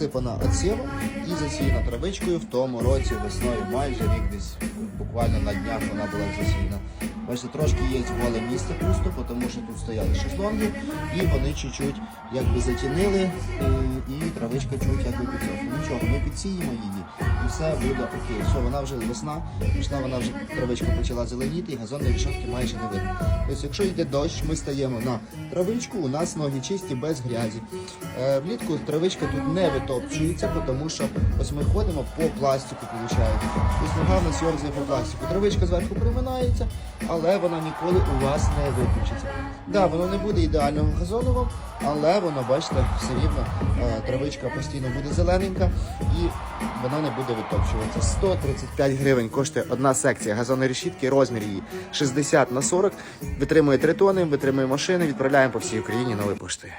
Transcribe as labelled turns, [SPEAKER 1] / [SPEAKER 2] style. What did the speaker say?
[SPEAKER 1] Сипана отсіва і засіяна травичкою в тому році весною, майже рік десь буквально на днях вона була засіяна. Бачите, трошки є голе місце пусто, тому що тут стояли шезлонги, і вони чуть-чуть якби затінили, е, і травичка чуть якби підсохла. Нічого, ми підсіємо її, і все буде окей. Все, вона вже весна, пішла, вона вже травичка почала зеленіти, і газонної рішотки майже не видно. Тобто, якщо йде дощ, ми стаємо на травичку, у нас ноги чисті, без грязі. Е, влітку травичка тут не витопчується, тому що ось ми ходимо по пластику, виходить. Нога в нас йовзає по пластику. Травичка зверху приминається, але вона ніколи у вас не виключиться. Да, воно не буде ідеального газону вам, але воно, бачите, все рівно е, травичка постійно буде зелененька і вона не буде витопчуватися. 135 гривень коштує одна секція газонної решітки, розмір її 60 на 40, витримує 3 тони, витримує машини, відправляємо по всій Україні новою поштою.